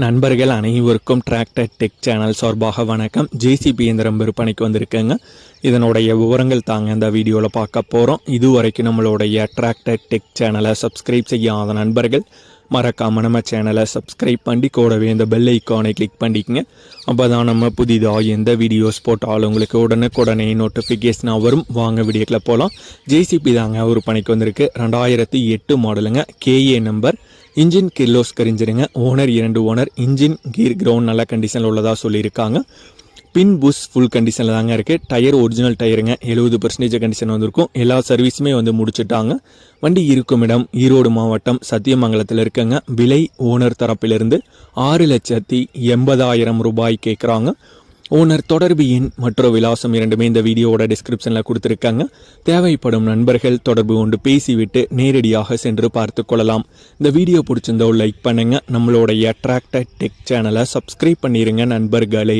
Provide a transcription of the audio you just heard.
நண்பர்கள் அனைவருக்கும் tractor tech channel சார்பாக வணக்கம். ஜேசிபி இயந்திரம் விற்பனைக்கு வந்திருக்கேங்க. இதனுடைய விவரங்கள் தாங்க இந்த வீடியோவில் பார்க்க போகிறோம் இதுவரைக்கும் நம்மளுடைய டிராக்டர் டெக் சேனலை சப்ஸ்கிரைப் செய்யாத நண்பர்கள் மறக்காம நம்ம சேனலை சப்ஸ்கிரைப் பண்ணி கூடவே இந்த பெல் ஐக்கானை கிளிக் பண்ணிக்கங்க. அப்போ தான் நம்ம புதிதாக எந்த வீடியோஸ் போட்டாலும் உங்களுக்கு உடனுக்குடனே நோட்டிஃபிகேஷனாக வரும். வாங்க வீடியோக்கில் போகலாம் ஜேசிபி தாங்க விற்பனைக்கு வந்திருக்கு. ரெண்டாயிரத்தி எட்டு மாடலுங்க கேஏ நம்பர் இன்ஜின் கிர்லோஸ் கரிஞ்சிருங்க ஓனர் இரண்டு ஓனர் இன்ஜின் கீர் கிரவுண்ட் நல்ல கண்டிஷனில் உள்ளதாக சொல்லியிருக்காங்க. பின் புஷ் ஃபுல் கண்டிஷனில் தாங்க இருக்குது டயர் ஒரிஜினல் டயருங்க எழுபது பர்சன்டேஜ் கண்டிஷன் வந்திருக்கும். எல்லா சர்வீஸுமே வந்து முடிச்சுட்டாங்க. வண்டி இருக்கும் இடம் ஈரோடு மாவட்டம் சத்தியமங்கலத்தில் இருக்குங்க. விலை ஓனர் தரப்பிலிருந்து ஆறு லட்சத்தி எண்பதாயிரம் ரூபாய் கேட்குறாங்க ஓனர் தொடர்பு எண் மற்றும் விலாசம் இரண்டுமே இந்த வீடியோவோட டிஸ்கிரிப்ஷனில் கொடுத்துருக்காங்க. தேவைப்படும் நண்பர்கள் தொடர்பு கொண்டு பேசிவிட்டு நேரடியாக சென்று பார்த்து கொள்ளலாம். இந்த வீடியோ பிடிச்சிருந்தோ லைக் பண்ணுங்கள் நம்மளுடைய அட்ராக்டட் டெக் சேனலை சப்ஸ்கிரைப் பண்ணிடுங்க நண்பர்களே.